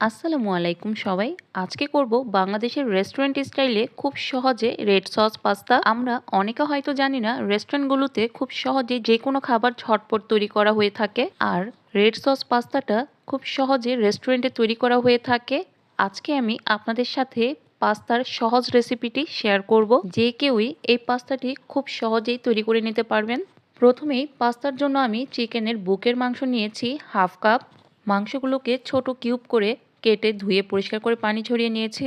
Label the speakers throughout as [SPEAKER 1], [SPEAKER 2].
[SPEAKER 1] আসসালামু আলাইকুম সবাই। আজকে করব বাংলাদেশের রেস্টুরেন্ট স্টাইলে খুব সহজে রেড সস পাস্তা আমরা অনেকে হয়তো জানি না রেস্টুরেন্টগুলোতে খুব সহজে যে কোনো খাবার ঝটপট তৈরি করা হয়ে থাকে। আর রেড সস পাস্তাটা খুব সহজে রেস্টুরেন্টে তৈরি করা হয়ে থাকে। আজকে আমি আপনাদের সাথে পাস্তার সহজ রেসিপিটি শেয়ার করব। যে কেউই এই পাস্তাটি খুব সহজেই তৈরি করে নিতে পারবেন। প্রথমেই পাস্তার জন্য আমি চিকেনের বুকের মাংস নিয়েছি হাফ কাপ মাংসগুলোকে ছোট কিউব করে কেটে ধুয়ে পরিষ্কার করে পানি ছড়িয়ে নিয়েছি।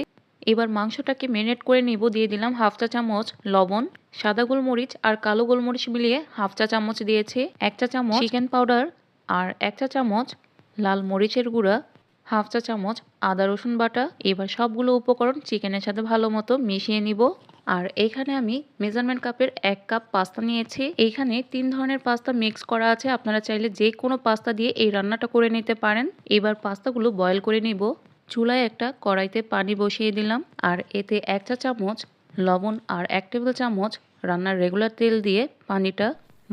[SPEAKER 1] এবার মাংসটাকে ম্যারিনেট করে নিব, দিয়ে দিলাম হাফ চা চামচ লবণ, সাদা গোলমরিচ আর কালো গোলমরিচ মিলিয়ে হাফ চা চামচ দিয়েছি। এক চা চামচ চিকেন পাউডার আর এক চা চামচ লাল মরিচের গুঁড়া, হাফ চা চামচ আদা রসুন বাটা। এবার সবগুলো উপকরণ চিকেনের সাথে ভালো মতো মিশিয়ে নিব। আর এখানে আমি মেজারমেন্ট কাপের এক কাপ পাস্তা নিয়েছি। এইখানে তিন ধরনের পাস্তা মিক্স করা আছে। আপনারা চাইলে যে কোনো পাস্তা দিয়ে এই রান্নাটা করে নিতে পারেন। এবার পাস্তাগুলো বয়েল করে নিব। চুলায় একটা কড়াইতে পানি বসিয়ে দিলাম। আর এতে এক চা চামচ লবণ আর এক টেবিল চামচ রান্নার রেগুলার তেল দিয়ে পানিটা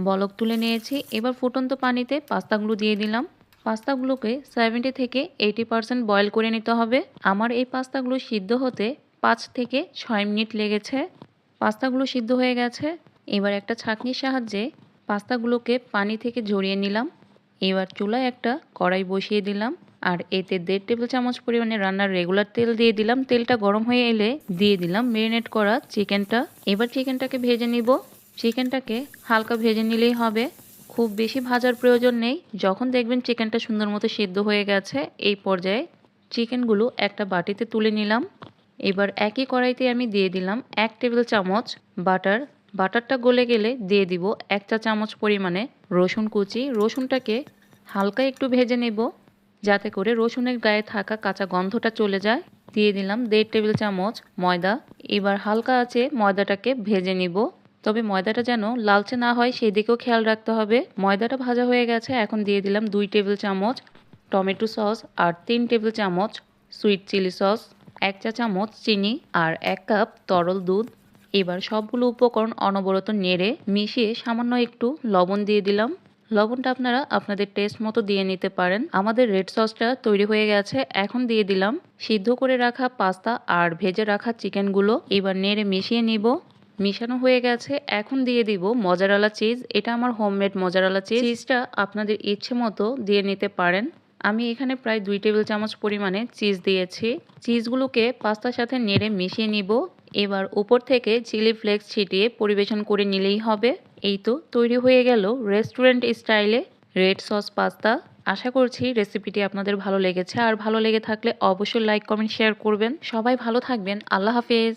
[SPEAKER 1] বলক তুলে নিয়েছি। এবার ফুটন্ত পানিতে পাস্তাগুলো দিয়ে দিলাম। পাস্তাগুলোকে সেভেন্টি থেকে এইটি পারসেন্ট বয়েল করে নিতে হবে। আমার এই পাস্তাগুলো সিদ্ধ হতে পাঁচ থেকে ছয় মিনিট লেগেছে। পাস্তাগুলো সিদ্ধ হয়ে গেছে। এবার একটা ছাঁকনির সাহায্যে পাস্তাগুলোকে পানি থেকে ঝরিয়ে নিলাম। এবার চুলায় একটা কড়াই বসিয়ে দিলাম। আর এতে দেড় টেবিল চামচ পরিমাণে রান্নার রেগুলার তেল দিয়ে দিলাম। তেলটা গরম হয়ে এলে দিয়ে দিলাম মেরিনেট করা চিকেনটা। এবার চিকেনটাকে ভেজে নিব। চিকেনটাকে হালকা ভেজে নিলেই হবে। খুব বেশি ভাজার প্রয়োজন নেই। যখন দেখবেন চিকেনটা সুন্দর মতো সিদ্ধ হয়ে গেছে, এই পর্যায়ে চিকেনগুলো একটা বাটিতে তুলে নিলাম। এবার একই কড়াইতে আমি দিয়ে দিলাম এক টেবিল চামচ বাটার। বাটারটা গলে গেলে দিয়ে দিব এক চা চামচ পরিমাণে রসুন কুচি। রসুনটাকে হালকা একটু ভেজে নেব যাতে করে রসুনের গায়ে থাকা কাঁচা গন্ধটা চলে যায়। দিয়ে দিলাম দেড় টেবিল চামচ ময়দা। এবার হালকা আছে ময়দাটাকে ভেজে নিব। তবে ময়দাটা যেন লালচে না হয় সেই দিকেও খেয়াল রাখতে হবে। ময়দাটা ভাজা হয়ে গেছে, এখন দিয়ে দিলাম দুই টেবিল চামচ টমেটো সস আর তিন টেবিল চামচ সুইট চিলি সস। এক চা চামচ চিনি আর এক কাপ তরল দুধ। এবার সবগুলো উপকরণ অনবরত নেড়ে মিশিয়ে সামান্য একটু লবণ দিয়ে দিলাম। লবণটা আপনারা আপনাদের টেস্ট মতো দিয়ে নিতে পারেন। আমাদের রেড সসটা তৈরি হয়ে গেছে। এখন দিয়ে দিলাম সিদ্ধ করে রাখা পাস্তা আর ভেজে রাখা চিকেনগুলো। এবার নেড়ে মিশিয়ে নিব। মিশানো হয়ে গেছে। এখন দিয়ে দিব মজারালা চিজ। এটা আমার হোমমেড মজারালা চিজ। চিজটা আপনাদের ইচ্ছে মতো দিয়ে নিতে পারেন। আমি এখানে প্রায় দুই টেবিল চামচ পরিমাণে চিজ দিয়েছি। চিজগুলোকে পাস্তার সাথে নেড়ে মিশিয়ে নিব। এবার উপর থেকে চিলি ফ্লেক্স ছিটিয়ে পরিবেশন করে নিলেই হবে। এই তো তৈরি হয়ে গেল রেস্টুরেন্ট স্টাইলে রেড সস পাস্তা। আশা করছি রেসিপিটি আপনাদের ভালো লেগেছে। আর ভালো লেগে থাকলে অবশ্যই লাইক, কমেন্ট, শেয়ার করবেন। সবাই ভালো থাকবেন। আল্লাহ হাফেজ।